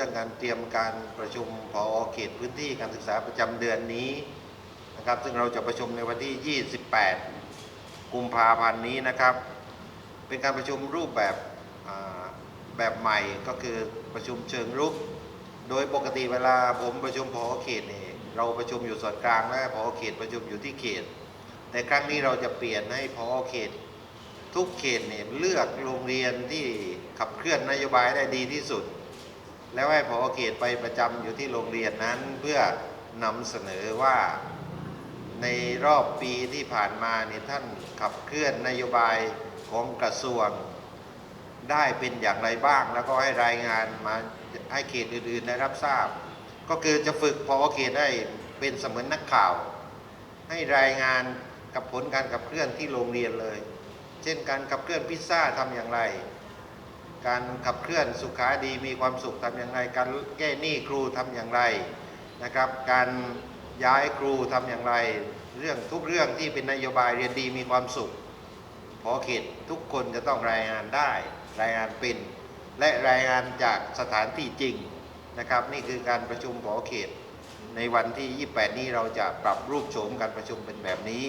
รื่องการเตรียมการประชุมพอเขตพื้นที่การศึกษาประจำเดือนนี้นะครับ ซึ่งเราจะประชุมในวันที่ 28 กุมภาพันธ์นี้นะครับ เป็นการประชุมรูปแบบแบบใหม่ก็คือประชุมเชิงรุก โดยปกติเวลาผมประชุมพอเขตนี่เราประชุมอยู่ส่วนกลางและพอเขตประชุมอยู่ที่เขต แต่ครั้งนี้เราจะเปลี่ยนให้พอเขต ทุกเขตเนี่ยเลือกโรงเรียนที่ขับเคลื่อนนโยบายได้ดีที่สุด แล้วให้พอเขตไปประจำอยู่ที่โรงเรียนนั้นเพื่อนำเสนอว่าในรอบปีที่ผ่านมาเนี่ยท่านขับเคลื่อนนโยบายของกระทรวง ได้เป็นอย่างไรบ้าง แล้วก็ให้รายงานมาให้เขตอื่นๆได้รับทราบ ก็คือจะฝึกพอเขตได้เป็นเสมือนนักข่าว ให้รายงานกับผลการขับเคลื่อนที่โรงเรียนเลย เช่นการขับเคลื่อนพิซซ่าทำอย่างไร การขับเคลื่อนสุขาดีมีความสุขทำอย่างไร การแก้หนี้ครูทำอย่างไรนะครับ การย้ายครูทำอย่างไร เรื่องทุกเรื่องที่เป็นนโยบายเรียนดีมีความสุขพอเขตทุกคนจะต้องรายงานได้ รายงานเป็น และรายงานจากสถานที่จริงนะครับ นี่คือการประชุมพอเขต ในวันที่ 28 นี้เราจะปรับรูปโฉมการประชุมเป็นแบบนี้